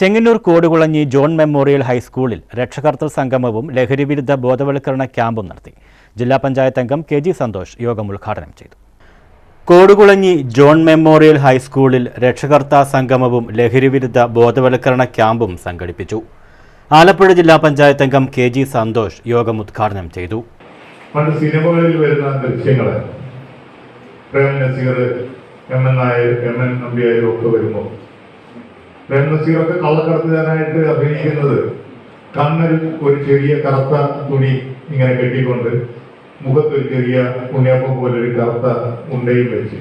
Chengannur Kodukulanji John memorial ഹൈസ്കൂളിൽ രക്ഷകർത്തൃ സംഗമവും ലഹരിവിരുദ്ധ ബോധവൽക്കരണ ക്യാമ്പും നടത്തി. ജില്ലാ പഞ്ചായത്ത് അംഗം കെ ജി സന്തോഷ് യോഗം ഉദ്ഘാടനം ചെയ്തു. കോടുകുളഞ്ഞി ജോൺ മെമ്മോറിയൽ ഹൈസ്കൂളിൽ രക്ഷകർത്താ സംഗമവും ലഹരിവിരുദ്ധ ബോധവൽക്കരണ ക്യാമ്പും സംഘടിപ്പിച്ചു. ആലപ്പുഴ ജില്ലാ പഞ്ചായത്ത് അംഗം കെ ജി സന്തോഷ് യോഗം ഉദ്ഘാടനം ചെയ്തു. സിനിമകളിൽ വരുന്ന ദൃശ്യങ്ങൾ ഒക്കെ പ്രേം നസീറൊക്കെ കള്ളക്കടത്തുകാരനായിട്ട് അഭിനയിക്കുന്നത്. കണ്ണിൽ ഒരു ചെറിയ കറുത്ത തുണി ഇങ്ങനെ കെട്ടിക്കൊണ്ട് മുഖത്തൊരു ചെറിയ ഉണ്ണിയപ്പം പോലെ ഒരു കറുത്ത ഉണ്ടയും വെച്ച്.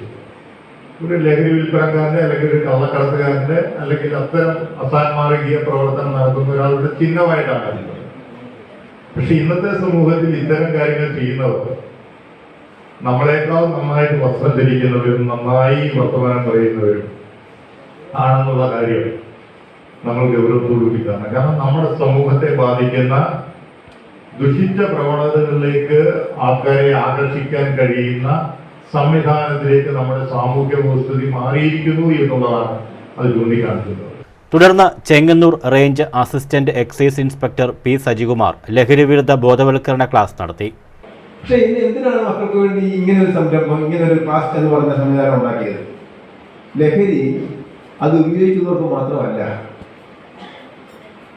ഒരു ലഹരി വിൽപ്പനക്കാരന്റെ അല്ലെങ്കിൽ ഒരു കള്ളക്കടത്തുകാരന്റെ അല്ലെങ്കിൽ അത്തരം അസാൻമാർഗീയ പ്രവർത്തനം നടത്തുന്ന ഒരാളുടെ ചിഹ്നമായിട്ടാണ് അറിയുന്നത് പക്ഷെ ഇന്നത്തെ സമൂഹത്തിൽ ഇത്തരം കാര്യങ്ങൾ ചെയ്യുന്നവർ നമ്മളെക്കാൾ നന്നായിട്ട് വസ്ത്രം ധരിക്കുന്നവരും നന്നായി വർത്തമാനം പറയുന്നവരും ആണെന്നുള്ള കാര്യം നമ്മൾ ഗൗരവത്തോടുകൂടി കാണണം കാരണം നമ്മുടെ സമൂഹത്തെ ബാധിക്കുന്ന ദുഷിച്ച പ്രവണതകളിലേക്ക് ആൾക്കാരെ ആകർഷിക്കാൻ കഴിയുന്ന സംവിധാനത്തിലേക്ക് നമ്മുടെ സാമൂഹ്യ വ്യവസ്ഥിതി മാറിയിരിക്കുന്നു എന്നുള്ളതാണ് അത് ചൂണ്ടിക്കാണിക്കുന്നത്. തുടർന്ന് Chengannur range assistant excise inspector P Sajikumar ലഹരിവിരുദ്ധ ബോധവൽക്കരണ ക്ലാസ് നടത്തി. പക്ഷേ ഇന്ന് എന്തിനാണ് മക്കൾക്ക് വേണ്ടി ഇങ്ങനെ ഒരു സംരംഭം ഇങ്ങനെ ഒരു ക്ലാസ് എന്ന് പറഞ്ഞ സംവിധാനം ഉണ്ടാക്കിയത്? ലഹരി അത് ഉപയോഗിക്കുന്നവർക്ക് മാത്രമല്ല.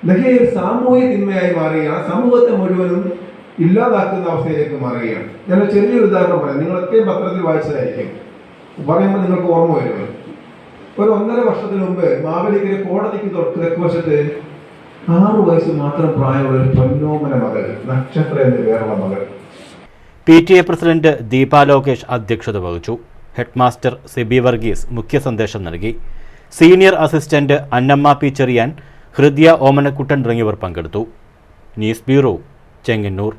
ലഹരി ഒരു സാമൂഹിക തിന്മയായി മാറുകയാണ്. സമൂഹത്തെ മുഴുവനും ഇല്ലാതാക്കുന്ന അവസ്ഥയിലേക്ക് മാറുകയാണ്. ഞാൻ ചെറിയൊരു ഉദാഹരണം പറയാം. നിങ്ങളൊക്കെ പത്രത്തിൽ വായിച്ചതായിരിക്കും. പറയുമ്പോൾ നിങ്ങൾക്ക് ഓർമ്മ വരും ഒരു ഒന്നര വർഷത്തിന് മുമ്പ് മാവേലിക്കര കോടതിക്ക് തൊട്ട് തെക്കുവശത്ത് ആറു വയസ്സ് മാത്രം പ്രായമുള്ള ഒരു പൊന്നോമന മകൾ നക്ഷത്ര എന്ന പേരുള്ള മകൾ. P T A president Deepa Lokesh അധ്യക്ഷത വഹിച്ചു. ഹെഡ്മാസ്റ്റർ സിബി വർഗീസ് മുഖ്യ സന്ദേശം നൽകി. Senior assistant Annamma P Cherian Hridaya Omanakuttan തുടങ്ങിയവർ പങ്കെടുത്തു. News bureau Chengannur.